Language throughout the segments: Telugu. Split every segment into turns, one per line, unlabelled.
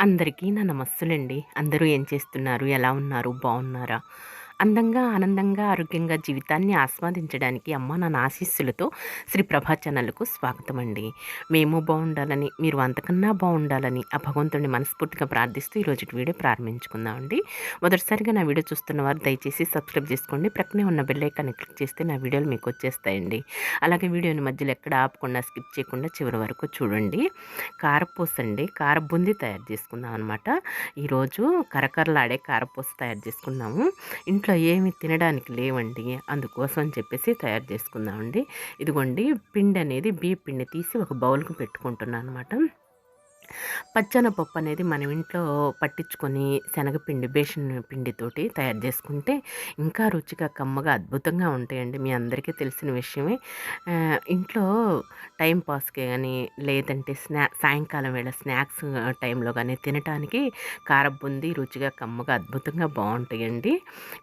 అందరికీ నా నమస్సులండి. అందరూ ఏం చేస్తున్నారు? ఎలా ఉన్నారు? బాగున్నారా? అందంగా ఆనందంగా ఆరోగ్యంగా జీవితాన్ని ఆస్వాదించడానికి అమ్మ నా ఆశీస్సులతో శ్రీ ప్రభా ఛానల్కు స్వాగతం అండి మేము బాగుండాలని మీరు అంతకన్నా బాగుండాలని ఆ భగవంతుడిని మనస్ఫూర్తిగా ప్రార్థిస్తూ ఈరోజు వీడియో ప్రారంభించుకుందామండి. మొదటిసారిగా నా వీడియో చూస్తున్న వారు దయచేసి సబ్స్క్రైబ్ చేసుకోండి. ప్రక్కనే ఉన్న బెల్ ఐకాన్ని క్లిక్ చేస్తే నా వీడియోలు మీకు వచ్చేస్తాయండి. అలాగే వీడియోని మధ్యలో ఎక్కడ ఆపకుండా స్కిప్ చేయకుండా చివరి వరకు చూడండి. కారపూస అండి. కారబుంది తయారు చేసుకుందాం అనమాట ఈరోజు కరకరలాడే కారపూస తయారు చేసుకున్నాము. ఇంట్లో ఇంట్లో ఏమి తినడానికి లేవండి అందుకోసం అని చెప్పేసి తయారు చేసుకుందామండి. ఇదిగోండి పిండి అనేది బియ్య పిండి తీసి ఒక బౌల్కి పెట్టుకుంటున్నాను అనమాట పచ్చనపప్పు అనేది మనం ఇంట్లో పట్టించుకొని శనగపిండి బేషన్ పిండితోటి తయారు చేసుకుంటే ఇంకా రుచిగా కమ్మగా అద్భుతంగా ఉంటాయండి. మీ అందరికీ తెలిసిన విషయమే. ఇంట్లో టైం పాస్కి కానీ లేదంటే స్నా సాయంకాలం వేళ స్నాక్స్ టైంలో కానీ తినటానికి కారబుంది రుచిగా కమ్మగా అద్భుతంగా బాగుంటాయండి.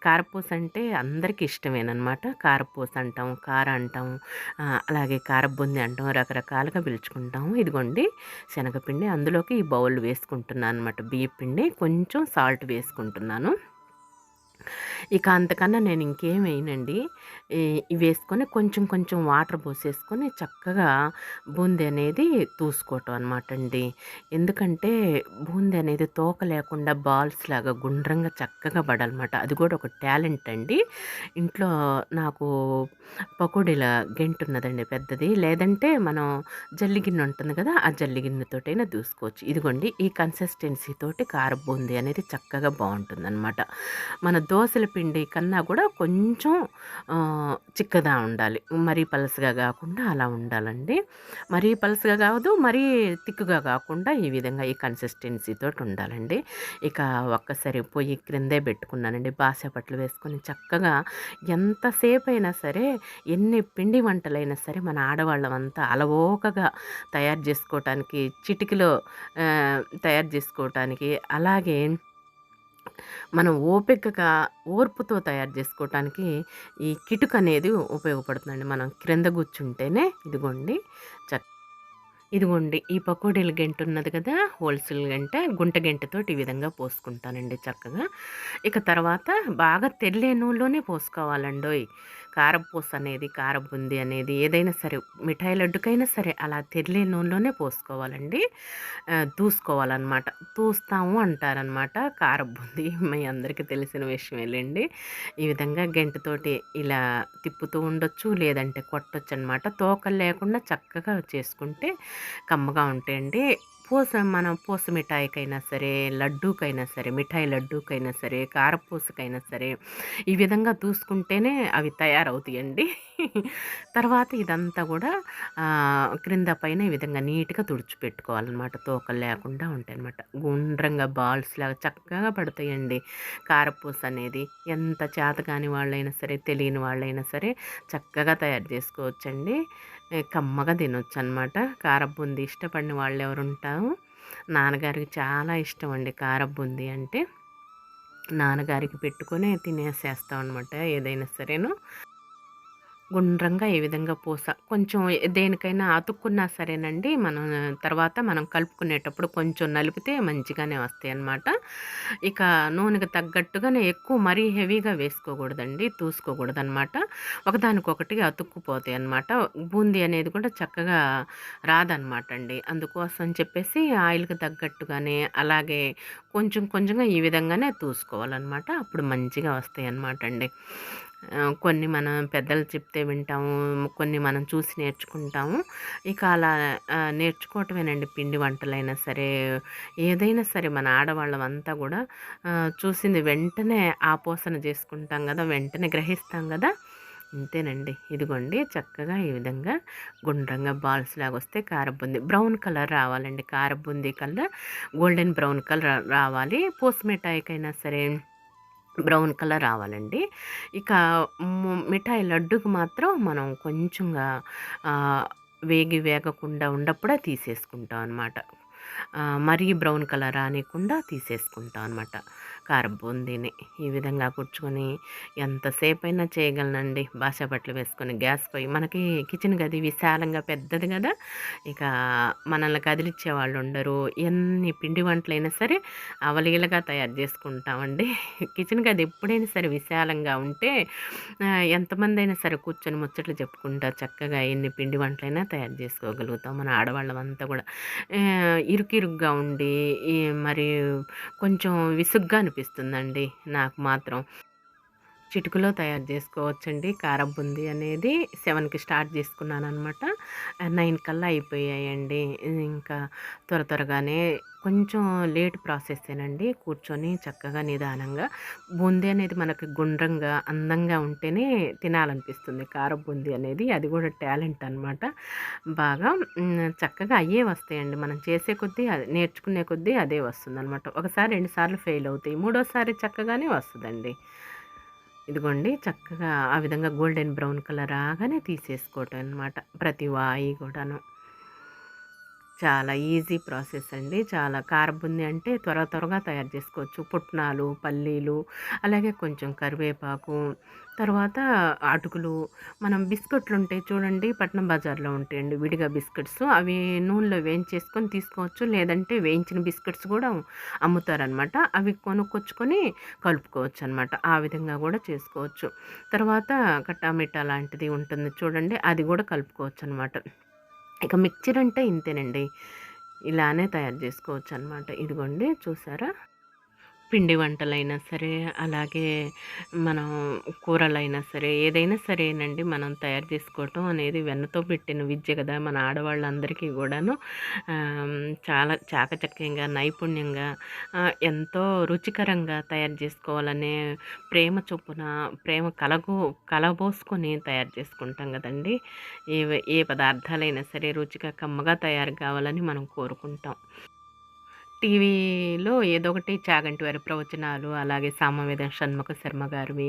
కారపూస అంటే అందరికీ ఇష్టమేనమాట కారపూస అంటాం కార అంటాం అలాగే కారబుంది అంటాం రకరకాలుగా పిలుచుకుంటాం ఇదిగోండి శనగపిండి అందులోకి ఈ బౌల్ వేసుకుంటున్నాను అనమాట బియ్య పిండి కొంచెం సాల్ట్ వేసుకుంటున్నాను. ఇక అంతకన్నా నేను ఇంకేం వేయనండి. ఇవి వేసుకొని కొంచెం కొంచెం వాటర్ పోసేసుకొని చక్కగా బూందీ అనేది తూసుకోవటం అనమాట అండి ఎందుకంటే బూందీ అనేది తోక లేకుండా బాల్స్ లాగా గుండ్రంగా చక్కగా పడాలన్నమాట. అది కూడా ఒక టాలెంట్ అండి. ఇంట్లో నాకు పకోడీల గెంటు ఉన్నదండి పెద్దది. లేదంటే మనం జల్లిగిన్నె ఉంటుంది కదా ఆ జల్లిగిన్నెతోటైనా దూసుకోవచ్చు. ఇదిగోండి ఈ కన్సిస్టెన్సీ తోటి కార బూందీ అనేది చక్కగా బాగుంటుంది అనమాట మన దోశల పిండి కన్నా కూడా కొంచెం చిక్కగా ఉండాలి. మరీ పలసగా కాకుండా అలా ఉండాలండి. మరీ పలసగా కాదు మరీ తిక్కుగా కాకుండా ఈ విధంగా ఈ కన్సిస్టెన్సీతో ఉండాలండి. ఇక ఒక్కసారి పొయ్యి క్రిందే పెట్టుకున్నానండి. బాసపట్లు వేసుకొని చక్కగా ఎంతసేపు అయినా సరే ఎన్ని పిండి వంటలైనా సరే మన ఆడవాళ్ళమంతా అలవోకగా తయారు చేసుకోవటానికి చిటికలో తయారు చేసుకోవటానికి అలాగే మనం ఓపికగా ఓర్పుతో తయారు చేసుకోవటానికి ఈ కిటుక్ అనేది ఉపయోగపడుతుందండి. మనం క్రింద కూర్చుంటేనే ఇదిగోండి చక్క ఇదిగోండి ఈ పకోడీలు గంట ఉన్నది కదా హోల్సేల్ గంట గుంట గెంటతో ఈ విధంగా పోసుకుంటానండి చక్కగా. ఇక తర్వాత బాగా తెల్లే నూనెలోనే పోసుకోవాలండోయ్. కారపూస అనేది కారబుంది అనేది ఏదైనా సరే మిఠాయి లడ్డుకైనా సరే అలా తెల్లే నూనెలోనే పోసుకోవాలండి. దూసుకోవాలన్నమాట. తూస్తాము అంటారనమాట కారబుంది మీ అందరికీ తెలిసిన విషయం ఈ విధంగా గంటతోటి ఇలా తిప్పుతూ ఉండొచ్చు లేదంటే కొట్టచ్చు అనమాట తోకలు లేకుండా చక్కగా చేసుకుంటే కమ్మగా ఉంటాయండి. పూస మనం పూస మిఠాయికైనా సరే లడ్డూకైనా సరే మిఠాయి లడ్డూకైనా సరే కారపూసకైనా సరే ఈ విధంగా చూసుకుంటేనే అవి తయారవుతాయండి. తర్వాత ఇదంతా కూడా క్రింద పైన ఈ విధంగా నీట్గా తుడిచిపెట్టుకోవాలన్నమాట. తోకలు లేకుండా ఉంటాయి అనమాట గుండ్రంగా బాల్స్ లాగా చక్కగా పడతాయండి. కారపూస అనేది ఎంత చేత కాని వాళ్ళైనా సరే తెలియని వాళ్ళైనా సరే చక్కగా తయారు చేసుకోవచ్చండి. కమ్మగా తినొచ్చు అనమాట కారబుంది ఇష్టపడిన వాళ్ళు ఎవరు ఉంటారు నాన్నగారికి చాలా ఇష్టం అండి కారబుంది అంటే. నాన్నగారికి పెట్టుకొని తినేసేస్తాం అనమాట ఏదైనా సరేను. గుండ్రంగా ఏ విధంగా పూస. కొంచెం దేనికైనా అతుక్కున్నా సరేనండి. మనం తర్వాత మనం కలుపుకునేటప్పుడు కొంచెం నలిపితే మంచిగానే వస్తాయి అన్నమాట ఇక నూనెకి తగ్గట్టుగానే ఎక్కువ మరీ హెవీగా వేసుకోకూడదండి. తూసుకోకూడదు అనమాట ఒకదానికొకటి అతుక్కుపోతాయి అనమాట బూందీ అనేది కూడా చక్కగా రాదనమాట అండి అందుకోసం చెప్పేసి ఆయిల్కి తగ్గట్టుగానే అలాగే కొంచెం కొంచెంగా ఈ విధంగానే తూసుకోవాలన్నమాట. అప్పుడు మంచిగా వస్తాయి అన్నమాట అండి కొన్ని మనం పెద్దలు చెప్తే వింటాము కొన్ని మనం చూసి నేర్చుకుంటాము. ఇక అలా నేర్చుకోవటమేనండి పిండి వంటలైనా సరే ఏదైనా సరే మన ఆడవాళ్ళం అంతా కూడా చూసింది వెంటనే ఆపోసన చేసుకుంటాం కదా వెంటనే గ్రహిస్తాం కదా. ఇంతేనండి. ఇదిగోండి చక్కగా ఈ విధంగా గుండ్రంగా బాల్స్ లాగా వస్తే కారబుంది. బ్రౌన్ కలర్ రావాలండి. కారబుంది కలర్ గోల్డెన్ బ్రౌన్ కలర్ రావాలి. పోస్మిఠాయికైనా సరే బ్రౌన్ కలర్ రావాలండి. ఇక మిఠాయి లడ్డుకు మాత్రం మనం కొంచెంగా వేగి వేగకుండా ఉండప్పుడే తీసేసుకుంటాం అనమాట మరీ బ్రౌన్ కలర్ రానికుండా తీసేసుకుంటాం అనమాట కారం బూందీని ఈ విధంగా కూర్చుకొని ఎంతసేపు అయినా చేయగలనండి. భాషా బట్టలు వేసుకొని గ్యాస్ పొయ్యి. మనకి కిచెన్ గది విశాలంగా పెద్దది కదా. ఇక మనల్ని కదిలిచ్చే వాళ్ళు ఉండరు. ఎన్ని పిండి వంటలైనా సరే అవలీలగా తయారు చేసుకుంటామండి. కిచెన్ గది ఎప్పుడైనా సరే విశాలంగా ఉంటే ఎంతమంది అయినా సరే కూర్చొని ముచ్చట్లు చెప్పుకుంటా చక్కగా ఎన్ని పిండి వంటలైనా తయారు చేసుకోగలుగుతాం. మన ఆడవాళ్ళం అంతా కూడా ఇరుకిరుగ్గా ఉండి మరి కొంచెం విసుగ్గా అనిపిస్తుందండి నాకు మాత్రం చిటుకులో తయారు చేసుకోవచ్చండి. కారం బుంది అనేది సెవెన్కి స్టార్ట్ చేసుకున్నాను అనమాట నైన్ కల్లా అయిపోయాయండి. ఇంకా త్వర త్వరగానే కొంచెం లేట్ ప్రాసెస్సేనండి కూర్చొని చక్కగా నిదానంగా బూందీ అనేది మనకి గుండ్రంగా అందంగా ఉంటేనే తినాలనిపిస్తుంది. కార బూందీ అనేది అది కూడా టాలెంట్ అనమాట. బాగా చక్కగా అయ్యే వస్తాయండి. మనం చేసే కొద్దీ నేర్చుకునే కొద్దీ అదే వస్తుంది అనమాట ఒకసారి రెండుసార్లు ఫెయిల్ అవుతాయి. మూడోసారి చక్కగానే వస్తుందండి. ఇదిగోండి చక్కగా ఆ విధంగా గోల్డెన్ బ్రౌన్ కలర్ రాగానే తీసేసుకోవటం అనమాట ప్రతి వాయి కూడాను. చాలా ఈజీ ప్రాసెస్ అండి. చాలా కారబుంది అంటే త్వర త్వరగా తయారు చేసుకోవచ్చు. పుట్నాలు పల్లీలు అలాగే కొంచెం కరివేపాకు తర్వాత అటుకులు. మనం బిస్కెట్లు ఉంటాయి చూడండి పట్నం బజార్లో ఉంటాయండి విడిగా బిస్కెట్స్. అవి నూనెలో వేయించేసుకొని తీసుకోవచ్చు. లేదంటే వేయించిన బిస్కెట్స్ కూడా అమ్ముతారనమాట. అవి కొనుక్కొచ్చుకొని కలుపుకోవచ్చు అనమాట ఆ విధంగా కూడా చేసుకోవచ్చు. తర్వాత కట్టామిటా లాంటిది ఉంటుంది చూడండి అది కూడా కలుపుకోవచ్చు అనమాట ఇక మిక్చర్ అంటే ఇంతేనండి. ఇలానే తయారు చేసుకోవచ్చు అనమాట ఇదిగోండి చూసారా? పిండి వంటలైనా సరే అలాగే మనం కూరలైనా సరే ఏదైనా సరేనండి మనం తయారు చేసుకోవటం అనేది వెన్నతో పెట్టిన విద్య కదా మన ఆడవాళ్ళందరికీ కూడాను. చాలా చాకచక్యంగా నైపుణ్యంగా ఎంతో రుచికరంగా తయారు చేసుకోవాలనే ప్రేమ చొప్పున ప్రేమ కలగో కలబోసుకొని తయారు చేసుకుంటాం కదండి. ఏ ఏ పదార్థాలైనా సరే రుచిగా కమ్మగా తయారు కావాలని మనం కోరుకుంటాం. టీవీలో ఏదో ఒకటి చాగంటి వారి ప్రవచనాలు అలాగే సామవేద షణ్ముఖ శర్మ గారివి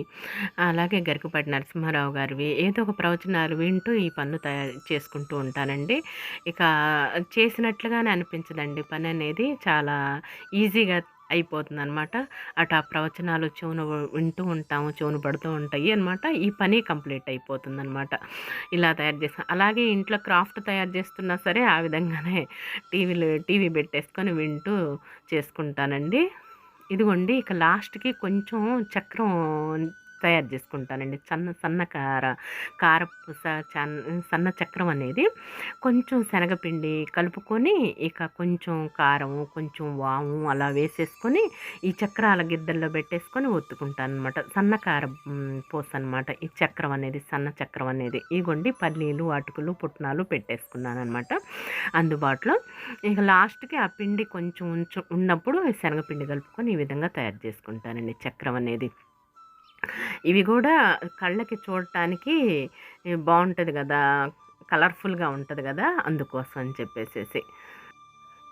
అలాగే గరికపాటి నరసింహారావు గారివి ఏదో ఒక ప్రవచనాలు వింటూ ఈ పన్ను తయారు చేసుకుంటూ ఉంటానండి. ఇక చేసినట్లుగానే అనిపించదండి పని అనేది. చాలా ఈజీగా అయిపోతుంది అనమాట అటు ఆ ప్రవచనాలు చెవును వింటూ ఉంటాము చెవును పడుతూ ఉంటాయి అనమాట ఈ పని కంప్లీట్ అయిపోతుంది అనమాట ఇలా తయారు చేస్తాం అలాగే ఇంట్లో క్రాఫ్ట్ తయారు చేస్తున్నా సరే ఆ విధంగానే టీవీలో టీవీ పెట్టేసుకొని వింటూ చేసుకుంటానండి. ఇదిగోండి ఇక లాస్ట్కి కొంచెం చక్రం తయారు చేసుకుంటానండి సన్న సన్న కార కారపు సన్న చక్రం అనేది కొంచెం శనగపిండి కలుపుకొని ఇక కొంచెం కారం కొంచెం వాము అలా వేసేసుకొని ఈ చక్రాల గిద్దల్లో పెట్టేసుకొని ఒత్తుకుంటాను అనమాట సన్న కార పోస్ అనమాట ఈ చక్రం అనేది సన్న చక్రం అనేది. ఇగోండి పల్లీలు అటుకులు పుట్నాలు పెట్టేసుకున్నాను అనమాట అందుబాటులో ఇక లాస్ట్కి ఆ పిండి కొంచెం ఉంచు ఉన్నప్పుడు శనగపిండి కలుపుకొని ఈ విధంగా తయారు చేసుకుంటానండి చక్రం అనేది. ఇవి కూడా కళ్ళకి చూడటానికి బాగుంటుంది కదా కలర్ఫుల్గా ఉంటుంది కదా అందుకోసం అని చెప్పేసేసి.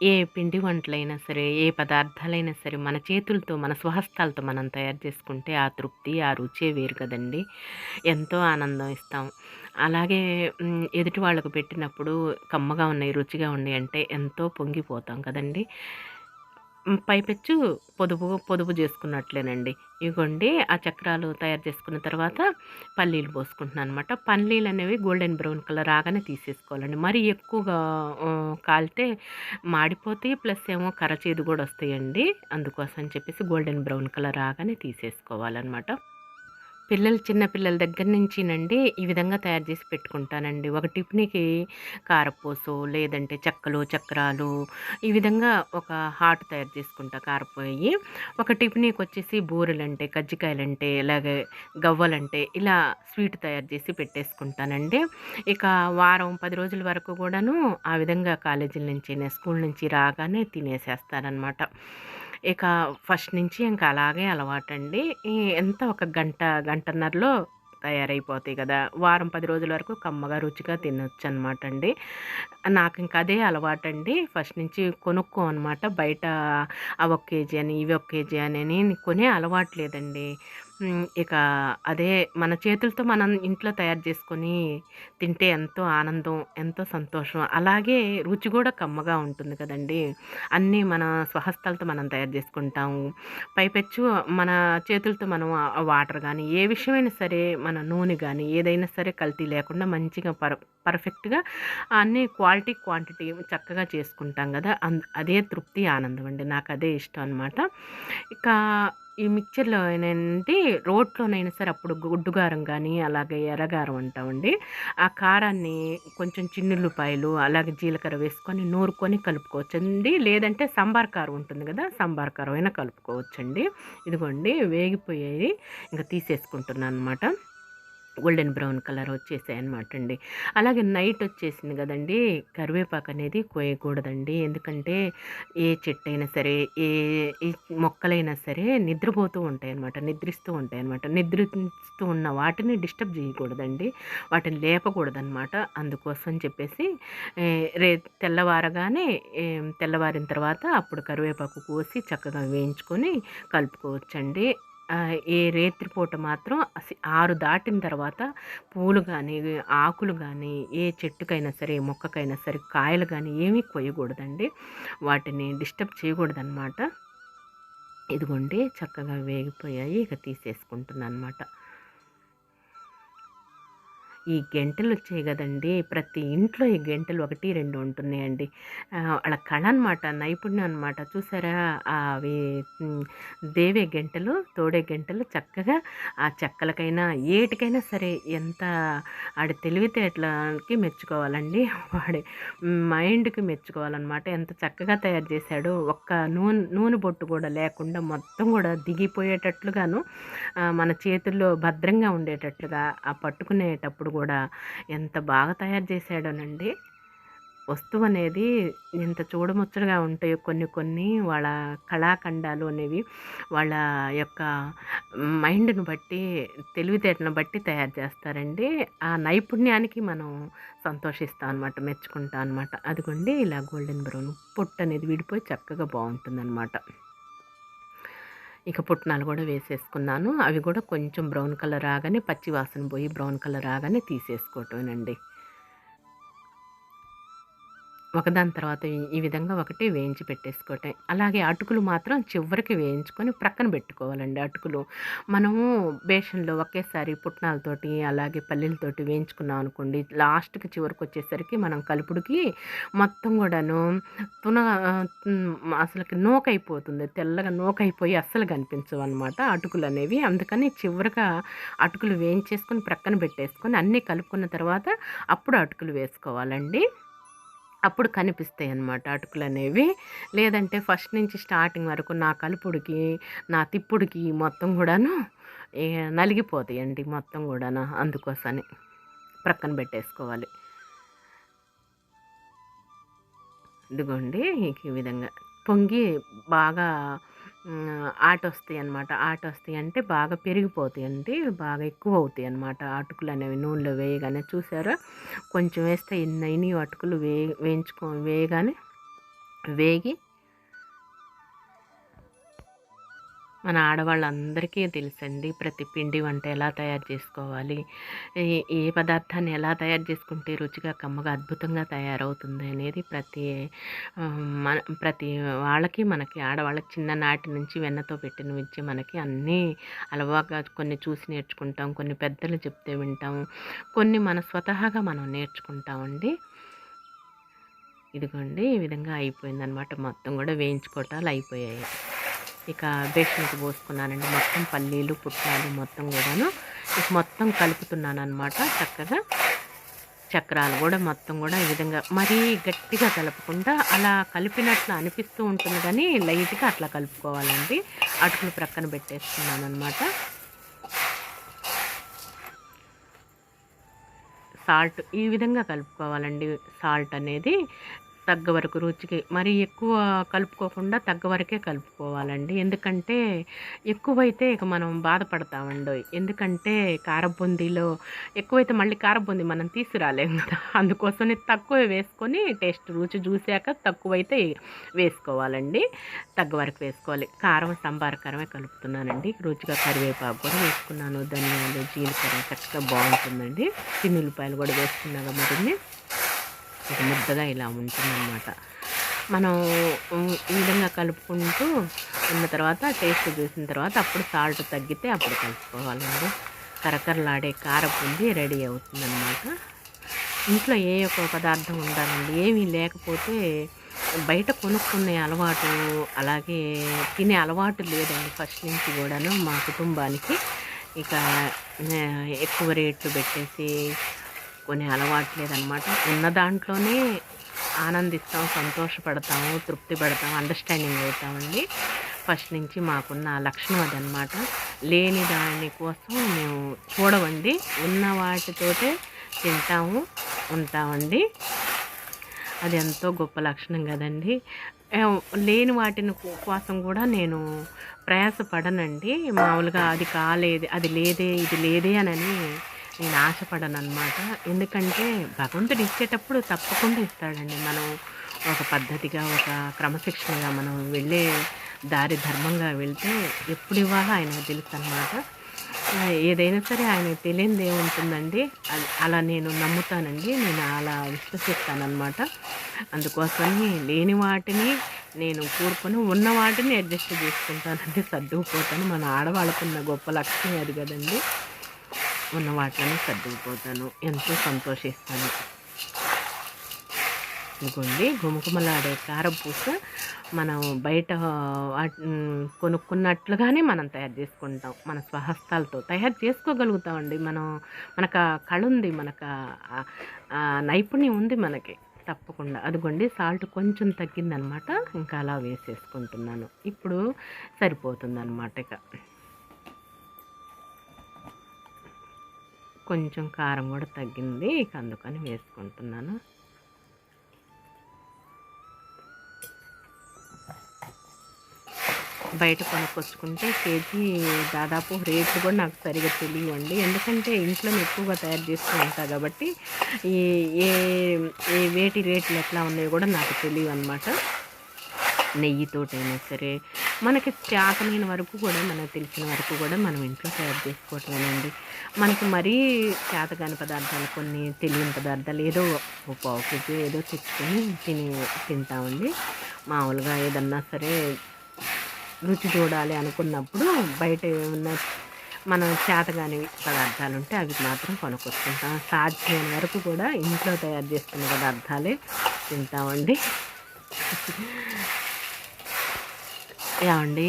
ఏ పిండి వంటలైనా సరే ఏ పదార్థాలైనా సరే మన చేతులతో మన స్వహస్తాలతో మనం తయారు చేసుకుంటే ఆ తృప్తి ఆ రుచే వేరు కదండి. ఎంతో ఆనందం ఇస్తాం. అలాగే ఎదుటి వాళ్ళకు పెట్టినప్పుడు కమ్మగా ఉన్నాయి రుచిగా ఉన్నాయి అంటే ఎంతో పొంగిపోతాం కదండి. పైపెచ్చు పొదుపు పొదుపు చేసుకున్నట్లేనండి. ఇవ్వండి ఆ చక్రాలు తయారు చేసుకున్న తర్వాత పల్లీలు పోసుకుంటున్నాను అనమాట పల్లీలు అనేవి గోల్డెన్ బ్రౌన్ కలర్ రాగానే తీసేసుకోవాలండి. మరి ఎక్కువగా కాలితే మాడిపోతాయి ప్లస్ ఏమో కరచేదు కూడా వస్తాయండి. అందుకోసం అని చెప్పేసి గోల్డెన్ బ్రౌన్ కలర్ రాగానే తీసేసుకోవాలన్నమాట. పిల్లలు చిన్న పిల్లల దగ్గర నుంచినండి ఈ విధంగా తయారు చేసి పెట్టుకుంటానండి. ఒక టిఫిన్కి కారపూసో లేదంటే చెక్కలు చక్రాలు ఈ విధంగా ఒక హాట్ తయారు చేసుకుంటా కారపోయి ఒక టిఫిన్కి వచ్చేసి బూరెలంటే కజ్జికాయలంటే ఇలాగే గవ్వలంటే ఇలా స్వీట్ తయారు చేసి పెట్టేసుకుంటానండి. ఇక వారం పది రోజుల వరకు కూడాను ఆ విధంగా కాలేజీల నుంచి స్కూల్ నుంచి రాగానే తినేసేస్తానమాట ఇక ఫస్ట్ నుంచి ఇంకా అలాగే అలవాటండి. ఎంత ఒక గంట గంటన్నరలో తయారైపోతాయి కదా! వారం పది రోజుల వరకు కమ్మగా రుచిగా తినొచ్చు అనమాట అండి నాకు ఇంకా అదే అలవాటండి. ఫస్ట్ నుంచి కొనుక్కో అనమాట. బయట అవి ఒక కేజీ అని ఇవి ఒక కేజీ అని కొనే అలవాటు లేదండి. ఇక అదే మన చేతులతో మనం ఇంట్లో తయారు చేసుకొని తింటే ఎంతో ఆనందం, ఎంతో సంతోషం. అలాగే రుచి కూడా కమ్మగా ఉంటుంది కదండీ! అన్నీ మన స్వహస్తాలతో మనం తయారు చేసుకుంటాము. పైపెచ్చు మన చేతులతో మనం వాటర్ కానీ ఏ విషయమైనా సరే మన నూనె కానీ ఏదైనా సరే కల్తీ లేకుండా మంచిగా పర్ పర్ఫెక్ట్‌గా అన్నీ క్వాలిటీ, క్వాంటిటీ చక్కగా చేసుకుంటాం కదా అదే తృప్తి, ఆనందం అండి. నాకు అదే ఇష్టం అనమాట. ఇక ఈ మిక్చర్‌లో ఏంటంటే రోట్లోనైనా సరే అప్పుడు గుడ్డుగారం కానీ అలాగే ఎర్రగారం అంటామండి. ఆ కారాన్ని కొంచెం చిన్నుల్లిపాయలు, అలాగే జీలకర్ర వేసుకొని నూరుకొని కలుపుకోవచ్చండి. లేదంటే సాంబార్ కారం ఉంటుంది కదా సాంబార్ కారం అయినా కలుపుకోవచ్చండి. ఇదిగోండి వేగిపోయేది ఇంకా తీసేసుకుంటున్నాను అనమాట గోల్డెన్ బ్రౌన్ కలర్ వచ్చేసాయి అనమాట అండి. అలాగే నైట్ వచ్చేసింది కదండి కరివేపాకు అనేది కోయకూడదండి. ఎందుకంటే ఏ చెట్టైనా సరే, ఏ ఈ మొక్కలైనా సరే నిద్రపోతూ ఉంటాయన్నమాట. నిద్రిస్తూ ఉంటాయన్నమాట. నిద్రిస్తూ ఉన్న వాటిని డిస్టర్బ్ చేయకూడదండి. వాటిని లేపకూడదనమాట. అందుకోసం చెప్పేసి రే తెల్లవారగానే తెల్లవారిన తర్వాత అప్పుడు కరివేపాకు కోసి చక్కగా వేయించుకొని కలుపుకోవచ్చండి. ఏ రేత్రిపూట మాత్రం ఆరు దాటిన తర్వాత పూలు కానీ ఆకులు కానీ ఏ చెట్టుకైనా సరే, ఏ మొక్కకైనా సరే కాయలు కానీ ఏమీ కొయ్యకూడదండి. వాటిని డిస్టర్బ్ చేయకూడదనమాట. ఇదిగోండి చక్కగా వేగిపోయాయి. ఇక తీసేసుకుంటున్నాననమాట. ఈ గంటలు వచ్చాయి కదండి ప్రతి ఇంట్లో ఈ గెంటెలు 1, 2 ఉంటున్నాయండి. వాళ్ళ కళ అనమాట. నైపుణ్యం అనమాట. చూసారా? అవి దేవే గంటలు తోడే గెంటెలు చక్కగా ఆ చెక్కలకైనా, ఏటికైనా సరే ఎంత ఆడి తెలివితేటలకి మెచ్చుకోవాలండి. వాడి మైండ్‌కి మెచ్చుకోవాలన్నమాట ఎంత చక్కగా తయారు చేశాడు ఒక్క నూనె నూనె బొట్టు కూడా లేకుండా మొత్తం కూడా దిగిపోయేటట్లుగాను మన చేతుల్లో భద్రంగా ఉండేటట్లుగా ఆ పట్టుకునేటప్పుడు కూడా ఎంత బాగా తయారు చేశాడోనండి. వస్తువు అనేది ఇంత చూడముచ్చటగా ఉంటాయో కొన్ని కొన్ని వాళ్ళ కళాఖండాలు అనేవి వాళ్ళ యొక్క మైండ్ను బట్టి, తెలివితేటను బట్టి తయారు చేస్తారండి. ఆ నైపుణ్యానికి మనం సంతోషిస్తాం అనమాట. మెచ్చుకుంటాం అనమాట. అదిగోండి ఇలా గోల్డెన్ బ్రౌన్ పొట్టనేది విడిపోయి చక్కగా బాగుంటుందన్నమాట ఇక పుట్నాలు కూడా వేసేసుకున్నాను. అవి కూడా కొంచెం బ్రౌన్ కలర్ రాగానే పచ్చి వాసన పోయి బ్రౌన్ కలర్ రాగానే తీసేసుకోవటమేనండి. ఒకదాని తర్వాత ఈ విధంగా ఒకటి వేయించి పెట్టేసుకోవటం అలాగే అటుకులు మాత్రం చివరికి వేయించుకొని ప్రక్కన పెట్టుకోవాలండి అటుకులు. మనము బేషన్‌లో ఒకేసారి పుట్నాలతోటి, అలాగే పల్లీలతోటి వేయించుకున్నాం అనుకోండి, లాస్ట్‌కి చివరికి వచ్చేసరికి మనం కలుపుడికి మొత్తం కూడాను తున అసలుకి నోకైపోతుంది తెల్లగా నోకైపోయి అస్సలు కనిపించవు అనమాట అటుకులు అనేవి అందుకని చివరగా అటుకులు వేయించేసుకొని ప్రక్కన పెట్టేసుకొని అన్నీ కలుపుకున్న తర్వాత అప్పుడు అటుకులు వేసుకోవాలండి. అప్పుడు అటుకులు అనేవి లేదంటే ఫస్ట్ నుంచి స్టార్టింగ్ వరకు నా కలుపుడికి, నా తిప్పుడికి మొత్తం కూడాను నలిగిపోతాయండి మొత్తం కూడాను అందుకోసమని ప్రక్కన పెట్టేసుకోవాలి. ఇదిగోండి ఈ విధంగా పొంగి బాగా హ్మ్. ఆటొస్తాయి అంటే బాగా పెరిగిపోతాయండి. బాగా ఎక్కువ అవుతాయి అన్నమాట అటుకులు అనేవి నూనెలో వేయగానే. చూసారా? కొంచెం వేస్తే ఎన్నయినాయో అటుకులు వే వేయించుకో వేయగానే వేగి మన ఆడవాళ్ళందరికీ తెలుసండి. ప్రతి పిండి వంట ఎలా తయారు చేసుకోవాలి? ఏ ఏ పదార్థాన్ని ఎలా తయారు చేసుకుంటే రుచిగా, కమ్మగా, అద్భుతంగా తయారవుతుంది అనేది ప్రతి మన ప్రతి వాళ్ళకి మనకి ఆడవాళ్ళకి చిన్ననాటి నుంచి వెన్నతో పెట్టిన విద్య మనకి అన్నీ అలవాగా కొన్ని చూసి నేర్చుకుంటాం. కొన్ని పెద్దలు చెప్తే వింటాం. కొన్ని మన స్వతహాగా మనం నేర్చుకుంటామండి. ఇదిగోండి ఈ విధంగా అయిపోయిందనమాట. మొత్తం కూడా వేయించుకోవటాలు అయిపోయాయి. ఇక బేషన్‌కి పోసుకున్నానండి. మొత్తం పల్లీలు, పుట్నాలు మొత్తం కూడాను ఇక మొత్తం కలుపుతున్నాను అనమాట చక్కగా. చక్రాలు కూడా మొత్తం కూడా ఈ విధంగా మరీ గట్టిగా కలపకుండా అలా కలిపినట్లు అనిపిస్తూ ఉంటుంది కానీ లైట్‌గా అట్లా కలుపుకోవాలండి. అటుకులు ప్రక్కన పెట్టేసుకున్నాననమాట. సాల్ట్ ఈ విధంగా కలుపుకోవాలండి సాల్ట్ అనేది. తగ్గ వరకు రుచికి మరి ఎక్కువ కలుపుకోకుండా తగ్గ వరకే కలుపుకోవాలండి. ఎందుకంటే ఎక్కువైతే ఇక మనం బాధపడతామండి. ఎందుకంటే కారబుందీలో ఎక్కువైతే మళ్ళీ కారబూంది మనం తీసుకురాలేము కదా. అందుకోసమే తక్కువ వేసుకొని టేస్ట్ రుచి చూసాక తక్కువైతే వేసుకోవాలండి. తగ్గ వరకు వేసుకోవాలి. కారం సంబార కారమే కలుపుతున్నానండి. రుచిగా కరివేపాకు కూడా వేసుకున్నాను. ధనియాలు జీలకర్ర చక్కగా బాగుంటుందండి. చిన్న ఉల్లిపాయలు కూడా వేసుకున్నాగా మరిన్ని ఒక ముద్దగా ఇలా ఉంటుందన్నమాట. మనం ఈ విధంగా కలుపుకుంటూ ఉన్న తర్వాత టేస్ట్ చూసిన తర్వాత అప్పుడు సాల్ట్ తగ్గితే అప్పుడు కలుపుకోవాలండి. కరకరలాడే కారపుంది రెడీ అవుతుందన్నమాట. ఇంట్లో ఏ ఒక్క పదార్థం ఉండాలండి ఏమీ లేకపోతే బయట కొనుక్కునే అలవాటు అలాగే తినే అలవాటు లేదండి ఫస్ట్ నుంచి కూడాను మా కుటుంబానికి. ఇక ఎక్కువ రేట్లు పెట్టేసి కొనే అలవాటు లేదనమాట. ఉన్న దాంట్లోనే ఆనందిస్తాం సంతోషపడతాము తృప్తి పడతాం అండర్స్టాండింగ్ అవుతామండి. ఫస్ట్ నుంచి మాకున్న లక్షణం అదనమాట. లేని దాని కోసం మేము చూడవండి ఉన్న వాటితోటే తింటాము ఉంటామండి. అది ఎంతో గొప్ప లక్షణం కదండి. లేని వాటిని కోసం కూడా నేను ప్రయాసపడనండి. మామూలుగా అది కాలేదు అది లేదే ఇది లేదే అని నేను ఆశపడను అనమాట ఎందుకంటే భగవంతుడు ఇచ్చేటప్పుడు తప్పకుండా ఇస్తాడండి. మనం ఒక పద్ధతిగా ఒక క్రమశిక్షణగా మనం వెళ్ళే దారి ధర్మంగా వెళ్తే ఎప్పుడు ఇవ్వాలో ఆయనకు తెలుసు అనమాట ఏదైనా సరే ఆయన తెలియనిది ఏముంటుందండి? అలా నేను నమ్ముతానండి. నేను అలా విశ్వసిస్తానమాట అందుకోసమే లేని వాటిని నేను కూర్పును ఉన్న వాటిని అడ్జస్ట్ చేసుకుంటానండి. సర్దుకుపోతాను. మన ఆడవాళ్ళకున్న గొప్ప లక్ష్యం అది కదండి. ఉన్న వాటిని సర్దుకుపోతాను. ఎంతో సంతోషిస్తాను. ఇదిగోండి గుమగుమలాడే కారపూస మనం బయట కొనుక్కున్నట్లుగానే మనం తయారు చేసుకుంటాం. మన స్వహస్తాలతో తయారు చేసుకోగలుగుతామండి. మనం మనకు కళ ఉంది మనకు నైపుణ్యం ఉంది మనకి. తప్పకుండా. అదిగోండి సాల్ట్ కొంచెం తగ్గిందనమాట. ఇంకా అలా వేసేసుకుంటున్నాను. ఇప్పుడు సరిపోతుందన్నమాట ఇక. కొంచెం కారం కూడా తగ్గింది. ఇక అందుకని వేసుకుంటున్నాను. బయట కొనుక్కొచ్చుకుంటే కేజీ దాదాపు రేట్లు కూడా నాకు సరిగా తెలియండి ఎందుకంటే ఇంట్లో ఎక్కువగా తయారు చేస్తూ ఉంటా కాబట్టి ఈ ఏ ఏ వేటి రేట్లు ఎట్లా ఉన్నాయో కూడా నాకు తెలియదు అనమాట నెయ్యితోటైనా సరే మనకి చేతనైన వరకు కూడా మనకు తెలిసిన వరకు కూడా మనం ఇంట్లో తయారు చేసుకోవటమేనండి. మనకి మరీ చేతగాని పదార్థాలు కొన్ని తెలియని పదార్థాలు ఏదో ఓ పావు కేజీ ఏదో తెచ్చుకొని తిని తింటామండి. మామూలుగా ఏదన్నా సరే రుచి చూడాలి అనుకున్నప్పుడు బయట ఏమన్నా మనం చేతగాని పదార్థాలు ఉంటే అవి మాత్రం కొనుక్కొచ్చుకుంటాం. సాధ్యమైన వరకు కూడా ఇంట్లో తయారు చేసుకున్న పదార్థాలే తింటామండి. ఏమండి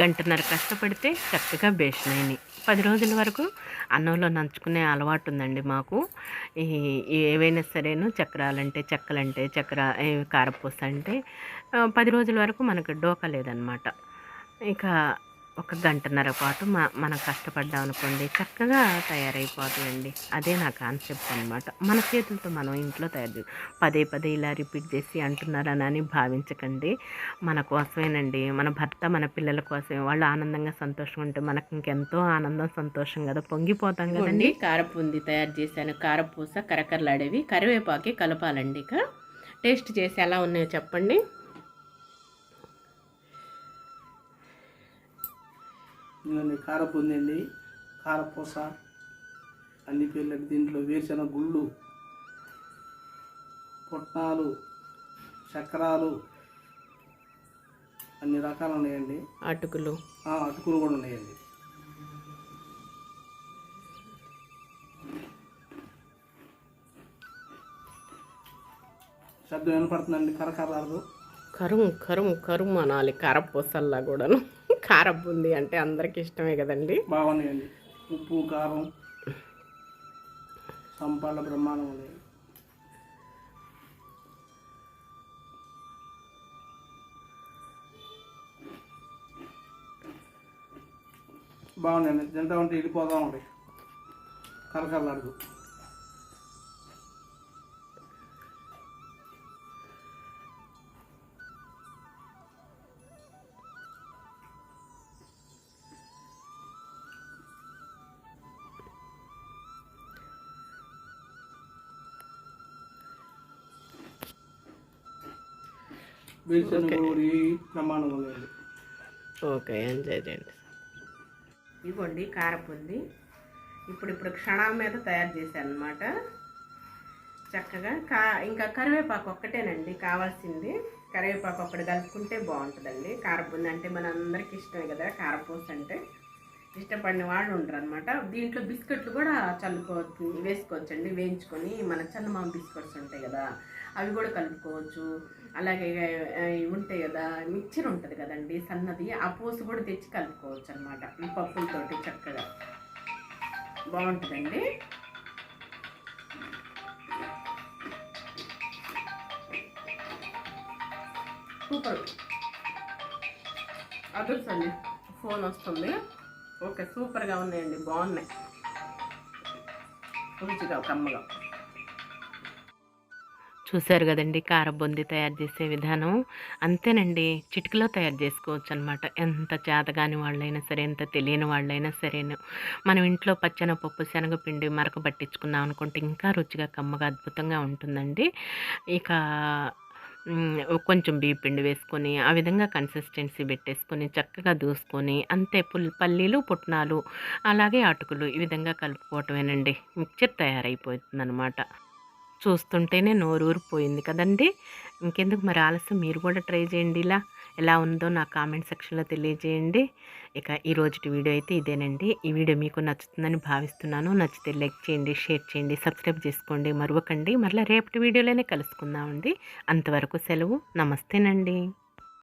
గంటన్నర కష్టపడితే చక్కగా బేషనైనాయి పది రోజుల వరకు అన్నంలో నంచుకునే అలవాటు ఉందండి మాకు. ఈ ఏవైనా సరేను చక్రాలంటే చెక్కలంటే చక్ర కారపూస అంటే పది రోజుల వరకు మనకు డోకా లేదనమాట ఇక ఒక గంటన్నర పాటు మనం కష్టపడ్డాం అనుకోండి చక్కగా తయారైపోతాయండి. అదే నా కాన్సెప్ట్ అనమాట మన చేతులతో మనం ఇంట్లో తయారు చే- పదే పదే ఇలా రిపీట్ చేసి అంటున్నారని అని భావించకండి. మన కోసమేనండి మన భర్త మన పిల్లల కోసమే. వాళ్ళు ఆనందంగా సంతోషంగా ఉంటే మనకు ఇంకెంతో ఆనందం సంతోషం కదా. పొంగిపోతాం కదండి. కారపుంది తయారు చేశాను. కారపూస కరకరలాడేవి కరివేపాకి కలపాలండి ఇక. టేస్ట్ చేసి ఎలా ఉన్నాయో చెప్పండి.
ఇదిగోండి కారపూంది అండి కారపూస అన్ని పేర్లు దీంట్లో వేరుశెనగ గుళ్ళు పుట్నాలు చక్రాలు అన్ని రకాలు ఉన్నాయండి.
అటుకులు.
ఆ, అటుకులు కూడా ఉన్నాయండి. శబ్దం వినపడుతుందండి కరకరాలు
కరుం కరుం కరుం అనాలి కారపూసల్లా కూడాను. కారపుంది అంటే అందరికి ఇష్టమే కదండి.
బాగున్నాయండి. ఉప్పు కారం సంపాల బ్రహ్మాండం ఉంది. బాగున్నాయండి. తింటా ఉంటే వెళ్ళిపోతా ఉంటాయి కరకరలాడుతూ. ఉన్నాయండి
ఓకే. ఎంజాయ్ చేయండి. ఇదిగోండి కారపుంది ఇప్పుడు ఇప్పుడు క్షణాల మీద తయారు చేశాను అనమాట చక్కగా కా ఇంకా కరివేపాకు ఒక్కటేనండి కావాల్సింది. కరివేపాకు ఒక్కటి కలుపుకుంటే బాగుంటుందండి. కారపుంది అంటే మన అందరికి ఇష్టమే కదా కారపూస అంటే. ఇష్టపడిన వాళ్ళు ఉంటారు అనమాట దీంట్లో బిస్కెట్లు కూడా చల్లుకోవచ్చు వేసుకోవచ్చండి వేయించుకొని మన చందమామ బిస్కెట్స్ ఉంటాయి కదా అవి కూడా కలుపుకోవచ్చు. అలాగే ఉంటాయి కదా మిక్చర్ ఉంటుంది కదండి సన్నది ఆ పూసు కూడా తెచ్చి కలుపుకోవచ్చు అనమాట ఈ పప్పులతోటి చక్కగా. బాగుంటుందండి. సూపర్. అదృష్టండి ఫోన్ వస్తుంది. ఓకే సూపర్గా ఉన్నాయండి బాగున్నాయి. రుచిగా కమ్మగా. చూశారు కదండి కారబొంది తయారు చేసే విధానం అంతేనండి చిటికలో తయారు చేసుకోవచ్చు అనమాట ఎంత చేతగాని వాళ్ళైనా సరే ఎంత తెలియని వాళ్ళైనా సరేను. మనం ఇంట్లో పచ్చనపప్పు శనగపిండి మరక పట్టించుకున్నాం అనుకుంటే ఇంకా రుచిగా కమ్మగా అద్భుతంగా ఉంటుందండి. ఇక కొంచెం బియ్య పిండి వేసుకొని ఆ విధంగా కన్సిస్టెన్సీ పెట్టేసుకొని చక్కగా దూసుకొని అంతే పుల్ పల్లీలు పుట్నాలు అలాగే అటుకులు ఈ విధంగా కలుపుకోవటమేనండి. మిక్చర్ తయారైపోతుంది అనమాట చూస్తుంటేనే నోరు ఊరిపోయింది కదండి. ఇంకెందుకు మరి ఆలస్యం? మీరు కూడా ట్రై చేయండి ఇలా. ఎలా ఉందో నా కామెంట్ సెక్షన్లో తెలియజేయండి. ఇక ఈ రోజుటి వీడియో అయితే ఇదేనండి. ఈ వీడియో మీకు నచ్చుతుందని భావిస్తున్నాను. నచ్చితే లైక్ చేయండి షేర్ చేయండి సబ్స్క్రైబ్ చేసుకోండి. మరొకండి. మరలా రేపటి వీడియోలోనే కలుసుకుందామండి. అంతవరకు సెలవు. నమస్తేనండి.